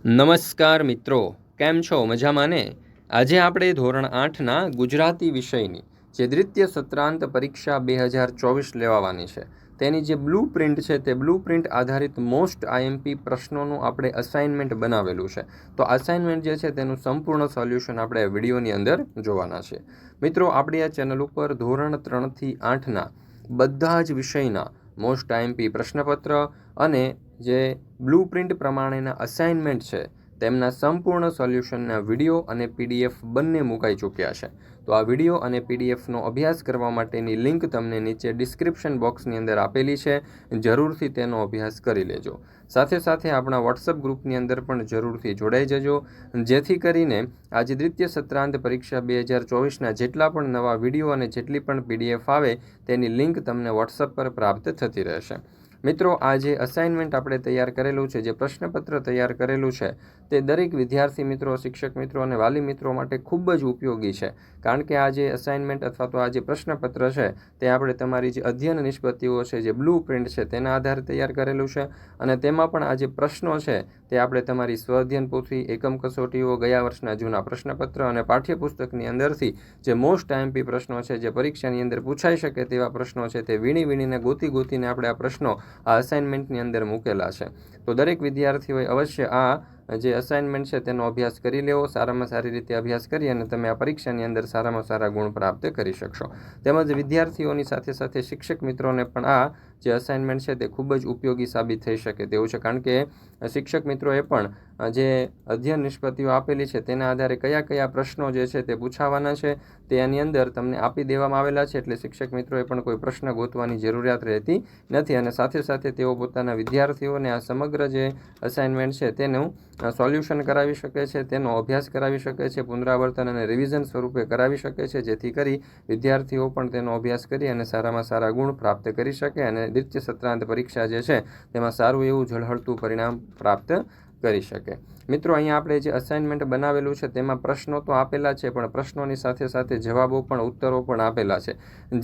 નમસ્કાર મિત્રો, કેમ છો? મજામાં ને? આજે આપણે ધોરણ આઠના ગુજરાતી વિષયની જે દ્વિતીય સત્રાંત પરીક્ષા બે હજાર ચોવીસ લેવાવાની છે, તેની જે બ્લુ પ્રિન્ટ છે તે બ્લુ પ્રિન્ટ આધારિત મોસ્ટ આઈએમપી પ્રશ્નોનું આપણે અસાઇનમેન્ટ બનાવેલું છે. તો અસાઇનમેન્ટ જે છે તેનું સંપૂર્ણ સોલ્યુશન આપણે વિડીયોની અંદર જોવાના છે. મિત્રો, આપણી આ ચેનલ ઉપર ધોરણ ત્રણથી આઠના બધા જ વિષયના મોસ્ટ આઈએમપી પ્રશ્નપત્ર અને જે બ્લુ પ્રિન્ટ પ્રમાણેના અસાઇનમેન્ટ છે, તેમના સંપૂર્ણ સોલ્યુશનના વીડિયો અને પીડીએફ બંને મુકાઈ ચૂક્યા છે. તો આ વીડિયો અને પીડીએફનો અભ્યાસ કરવા માટેની લિંક તમને નીચે ડિસ્ક્રિપ્શન બોક્સની અંદર આપેલી છે. જરૂરથી તેનો અભ્યાસ કરી લેજો. સાથે સાથે આપણા વોટ્સઅપ ગ્રુપની અંદર પણ જરૂરથી જોડાઈ જજો. જેથી કરીને આજે દ્વિતીય સત્રાંત પરીક્ષા બે હજાર ચોવીસના જેટલા પણ નવા વીડિયો અને જેટલી પણ પીડીએફ આવે, તેની લિંક તમને વોટ્સઅપ પર પ્રાપ્ત થતી રહેશે. મિત્રો, આ જે અસાઇનમેન્ટ આપણે તૈયાર કરેલું છે, જે પ્રશ્નપત્ર તૈયાર કરેલું છે, તે દરેક વિદ્યાર્થી મિત્રો, શિક્ષક મિત્રો અને વાલી મિત્રો માટે ખૂબ જ ઉપયોગી છે. કારણ કે આ જે અસાઇનમેન્ટ અથવા તો આ જે પ્રશ્નપત્ર છે, તે આપણે તમારી જે અધ્યયન નિષ્પત્તિઓ છે, જે બ્લુ પ્રિન્ટ છે, તેના આધારે તૈયાર કરેલું છે અને તેમાં પણ આ જે પ્રશ્નો છે, તે આપણે તમારી સ્વઅધ્યયન પોથી, એકમ કસોટીઓ, ગયા વર્ષના જૂના પ્રશ્નપત્ર અને પાઠ્યપુસ્તકની અંદરથી જે મોસ્ટ આઈએમપી પ્રશ્નો છે, જે પરીક્ષાની અંદર પૂછાઈ શકે તેવા પ્રશ્નો છે, તે વીણી વીણીને ગોતી ગોતીને આપણે આ પ્રશ્નો આ અસાઇનમેન્ટની અંદર મૂકેલા છે. તો દરેક વિદ્યાર્થીઓએ અવશ્ય આ જે અસાઇનમેન્ટ છે તેનો અભ્યાસ કરી લેવો, સારામાં સારી રીતે અભ્યાસ કરી અને તમે આ પરીક્ષાની અંદર સારામાં સારા ગુણ પ્રાપ્ત કરી શકશો. તેમજ વિદ્યાર્થીઓની સાથે સાથે શિક્ષક મિત્રોને પણ આ જે અસાઇનમેન્ટ છે તે ખૂબ જ ઉપયોગી સાબિત થઈ શકે તેવું છે. કારણ કે શિક્ષક મિત્રોએ પણ જે અધ્યયન નિષ્પત્તિઓ આપેલી છે તેના આધારે કયા કયા પ્રશ્નો જે છે તે પૂછાવાના છે તેની અંદર તમને આપી દેવામાં આવેલા છે એટલે શિક્ષક મિત્રોએ પણ કોઈ પ્રશ્ન ગોતવાની જરૂરિયાત રહેતી નથી અને સાથે સાથે તેઓ પોતાના વિદ્યાર્થીઓને આ સમગ્ર જે અસાઇનમેન્ટ છે તેનું સોલ્યુશન કરાવી શકે છે, તેનો અભ્યાસ કરાવી શકે છે, પુનરાવર્તન અને રિવિઝન સ્વરૂપે કરાવી શકે છે, જેથી કરી વિદ્યાર્થીઓ પણ તેનો અભ્યાસ કરી અને સારામાં સારા ગુણ પ્રાપ્ત કરી શકે અને દ્વિતીય સત્રાંત પરીક્ષા જે છે તેમાં સારું એવું ઝળહળતું પરિણામ પ્રાપ્ત કરી શકે. મિત્રો, અહીંયા આપણે જે અસાઇનમેન્ટ બનાવેલું છે તેમાં પ્રશ્નો તો આપેલા છે, પણ પ્રશ્નોની સાથે સાથે જવાબો પણ, ઉત્તરો પણ આપેલા છે.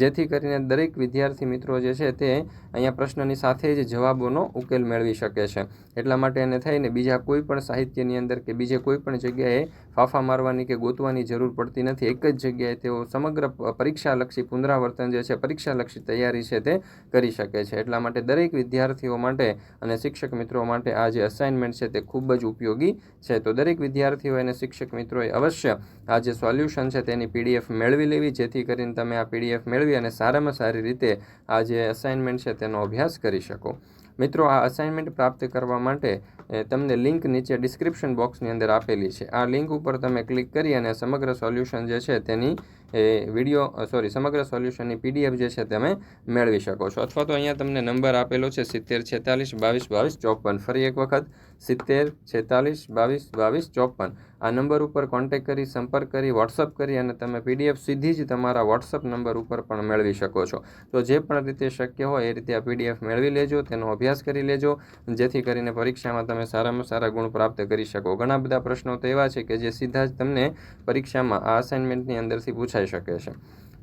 જેથી કરીને દરેક વિદ્યાર્થી મિત્રો જે છે તે અહીંયા પ્રશ્નની સાથે જ જવાબોનો ઉકેલ મેળવી શકે છે. એટલા માટે એને થઈને બીજા કોઈ પણ સાહિત્યની અંદર કે બીજે કોઈ પણ જગ્યાએ ફાફા મારવાની કે ગોતવાની જરૂર પડતી નથી. એક જ જગ્યાએ તેઓ સમગ્ર પરીક્ષાલક્ષી પુનરાવર્તન જે છે, પરીક્ષાલક્ષી તૈયારી છે તે કરી શકે છે. એટલા માટે દરેક વિદ્યાર્થીઓ માટે અને શિક્ષક મિત્રો માટે આ જે અસાઇનમેન્ટ છે તે ખૂબ જ ઉપયોગી છે. તો દરેક વિદ્યાર્થીઓ અને શિક્ષક મિત્રોએ અવશ્ય આ જે સોલ્યુશન છે તેની પીડીએફ મેળવી લેવી, જેથી કરીને તમે આ પીડીએફ મેળવી અને સારામાં સારી રીતે આ જે અસાઇનમેન્ટ છે તેનો અભ્યાસ કરી શકો. મિત્રો, આ અસાઇનમેન્ટ પ્રાપ્ત કરવા માટે તમને લિંક નીચે ડિસ્ક્રિપ્શન બોક્સની અંદર આપેલી છે. આ લિંક ઉપર તમે ક્લિક કરી અને સમગ્ર સોલ્યુશન જે છે તેની, એ વીડિયો સોરી સમગ્ર સોલ્યુશનની પીડીએફ જે છે તમે મેળવી શકો છો. અથવા તો અહીંયા તમને નંબર આપેલો છે સિત્તેર છેતાલીસ બાવીસ બાવીસ ચોપન. ફરી એક વખત સિત્તેર, છેતાલીસ, બાવીસ બાવીસ, ચોપન. આ નંબર ઉપર કોન્ટેક કરી, સંપર્ક કરી વોટ્સઅપ કરી અને તમે પીડીએફ સીધી જ તમારા વોટ્સઅપ નંબર ઉપર પણ મેળવી શકો છો. તો જે પણ રીતે શક્ય હોય એ રીતે આ પીડીએફ મેળવી લેજો, તેનો અભ્યાસ કરી લેજો, જેથી કરીને પરીક્ષામાં તમે સારામાં સારા ગુણ પ્રાપ્ત કરી શકો. ઘણા બધા પ્રશ્નો તો એવા છે કે જે સીધા જ તમને પરીક્ષામાં આ અસાઇનમેન્ટની અંદરથી પૂછાઈ શકે છે.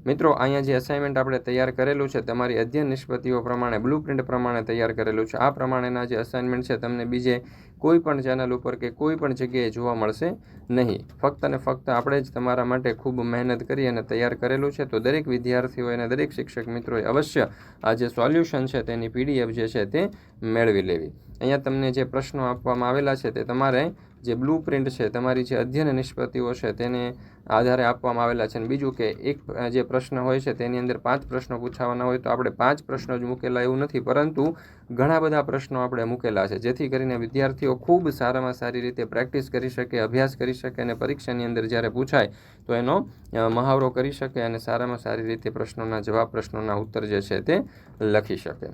મિત્રો, અહીંયા જે અસાઇનમેન્ટ આપણે તૈયાર કરેલું છે, તમારી અધ્યયન નિષ્પતિઓ પ્રમાણે બ્લુ પ્રિન્ટ પ્રમાણે તૈયાર કરેલું છે. આ પ્રમાણેના જે અસાઇનમેન્ટ છે, તમને બીજે કોઈ પણ ચેનલ ઉપર કે કોઈ પણ જગ્યાએ જોવા મળશે નહીં. ફક્ત અને ફક્ત આપણે જ તમારા માટે ખૂબ મહેનત કરી અને તૈયાર કરેલું છે. તો દરેક વિદ્યાર્થીઓએ અને દરેક શિક્ષક મિત્રોએ અવશ્ય આ જે સોલ્યુશન છે, તેની પીડીએફ જે છે, તે મેળવી લેવી. અહીંયા તમને જે પ્રશ્નો આપવામાં આવેલા છે, તે તમારે જે બ્લુ પ્રિન્ટ છે, તમારી જે અધ્યયન નિષ્પત્તિઓ છે, તેને આધારે આપવામાં આવેલા છે. અને બીજું કે એક જે પ્રશ્ન હોય છે, તેની અંદર પાંચ પ્રશ્નો પૂછાવાના હોય તો આપણે પાંચ પ્રશ્નો જ મૂકેલા એવું નથી. પરંતુ ઘણા બધા પ્રશ્નો આપણે મૂકેલા છે, જેથી કરીને વિદ્યાર્થીઓ ખૂબ સારામાં સારી રીતે પ્રેક્ટિસ કરી શકે, અભ્યાસ કરી શકે અને પરીક્ષાની અંદર જ્યારે પૂછાય તો એનો મહાવરો કરી શકે અને સારામાં સારી રીતે પ્રશ્નોના જવાબ, પ્રશ્નોના ઉત્તર જે છે તે લખી શકે.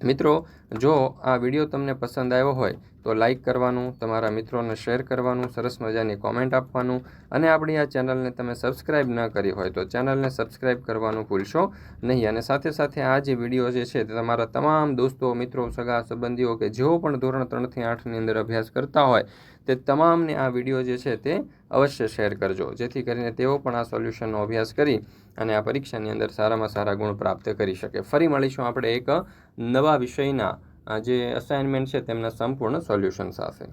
મિત્રો, જો આ વીડિયો તમને પસંદ આવ્યો હોય તો લાઈક કરવાનું, તમારા મિત્રોને શેર કરવાનું, સરસ મજાની કોમેન્ટ આપવાનું અને આપણી આ ચેનલને તમે સબસ્ક્રાઈબ ન કરી હોય તો ચેનલને સબસ્ક્રાઈબ કરવાનું ભૂલશો નહીં. અને સાથે સાથે આ જે વીડિયો જે છે તે તમારા તમામ દોસ્તો, મિત્રો, સગા, સંબંધીઓ કે જેઓ પણ ધોરણ ત્રણથી આઠની અંદર અભ્યાસ કરતા હોય, તે તમામને આ વીડિયો જે છે તે અવશ્ય શેર કરજો. જેથી કરીને તેઓ પણ આ સોલ્યુશનનો અભ્યાસ કરી અને આ પરીક્ષાની અંદર સારામાં સારા ગુણ પ્રાપ્ત કરી શકે. ફરી મળીશું આપણે એક નવા વિષયના જે અસાઇનમેન્ટ છે તેમના સંપૂર્ણ સોલ્યુશન સાથે